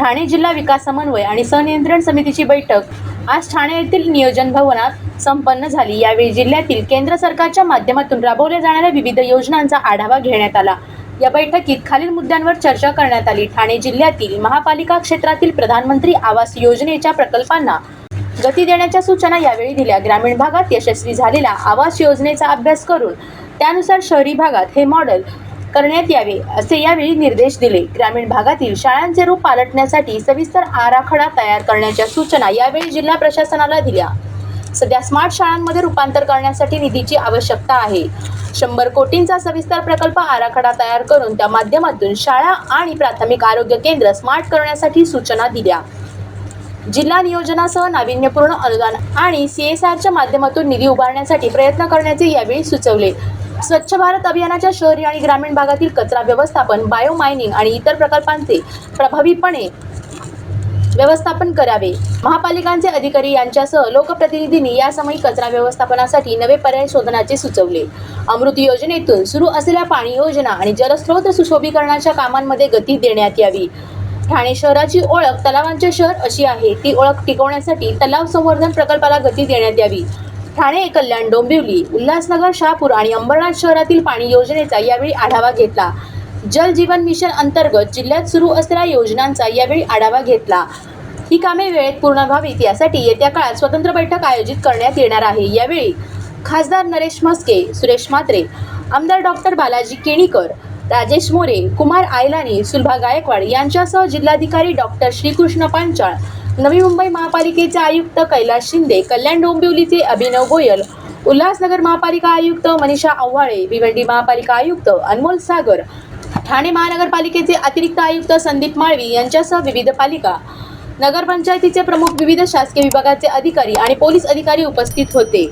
ठाणे जिल्हा विकास समन्वय आणि सनियंत्रण समितीची बैठक. आज ठाणे येथील नियोजन भवनात संपन्न झाली. यावेळी जिल्ह्यातील केंद्र सरकारच्या माध्यमातून राबवल्या जाणाऱ्या विविध योजनांचा आढावा घेण्यात आला. या बैठकीत खालील मुद्द्यांवर चर्चा करण्यात आली. ठाणे जिल्ह्यातील महापालिका क्षेत्रातील प्रधानमंत्री आवास योजनेच्या प्रकल्पांना गती देण्याच्या सूचना यावेळी दिल्या. ग्रामीण भागात यशस्वी झालेल्या आवास योजनेचा अभ्यास करून त्यानुसार शहरी भागात हे मॉडेल करण्यात यावे असे यावेळी निर्देश दिले. ग्रामीण भागातील शाळांचे रूप पालटण्यासाठी सविस्तर आराखडा तयार करण्याच्या सूचना यावेळी जिल्हा प्रशासनाला दिल्या. सध्या स्मार्ट शाळांमध्ये रूपांतर करण्यासाठी निधीची आवश्यकता आहे. शंभर कोटींचा सविस्तर प्रकल्प आराखडा तयार करून त्या माध्यमातून शाळा आणि प्राथमिक आरोग्य केंद्र स्मार्ट करण्यासाठी सूचना दिल्या. जिल्हा नियोजनासह नाविन्यपूर्ण अनुदान आणि सीएसआरच्या माध्यमातून निधी उभारण्यासाठी प्रयत्न करण्याचे यावेळी सुचवले. स्वच्छ भारत अभियानाच्या शहरी आणि ग्रामीण भागातील कचरा व्यवस्थापन बायो मायनिंग आणि इतर प्रकल्पांचे प्रभावीपणे व्यवस्थापन करावे. महापालिकांचे अधिकारी यांच्यासह लोकप्रतिनिधींनी यासमयी कचरा व्यवस्थापनासाठी नवे पर्याय शोधण्याचे सुचवले. अमृत योजनेतून सुरू असलेल्या पाणी योजना आणि जलस्रोत सुशोभीकरणाच्या कामांमध्ये गती देण्यात यावी. ठाणे शहराची ओळख तलावांचे शहर अशी आहे. ती ओळख टिकवण्यासाठी तलाव संवर्धन प्रकल्पाला गती देण्यात यावी. ठाणे कल्याण डोंबिवली उल्हासनगर शहापूर आणि अंबरनाथ शहरातील पाणी योजनेचा यावेळी आढावा घेतला. जल जीवन मिशन अंतर्गत जिल्ह्यात सुरू असलेल्या योजनांचा यावेळी आढावा घेतला. ही कामे वेळेत पूर्ण व्हावीत यासाठी येत्या काळात स्वतंत्र बैठक आयोजित करण्यात येणार आहे. यावेळी खासदार नरेश म्हस्के सुरेश म्हात्रे आमदार डॉक्टर बालाजी केणीकर राजेश मोरे कुमार आयलानी सुलभा गायकवाड यांच्यासह जिल्हाधिकारी डॉक्टर श्रीकृष्ण पांचाळ नवी मुंबई महापालिकेचे आयुक्त कैलास शिंदे कल्याण डोंबिवलीचे अभिनव गोयल उल्हासनगर महापालिका आयुक्त मनीषा आव्हाळे भिवंडी महापालिका आयुक्त अनमोल सागर ठाणे महानगरपालिकेचे अतिरिक्त आयुक्त संदीप माळवी यांच्यासह विविध पालिका नगरपंचायतीचे प्रमुख विविध शासकीय विभागाचे अधिकारी आणि पोलीस अधिकारी उपस्थित होते.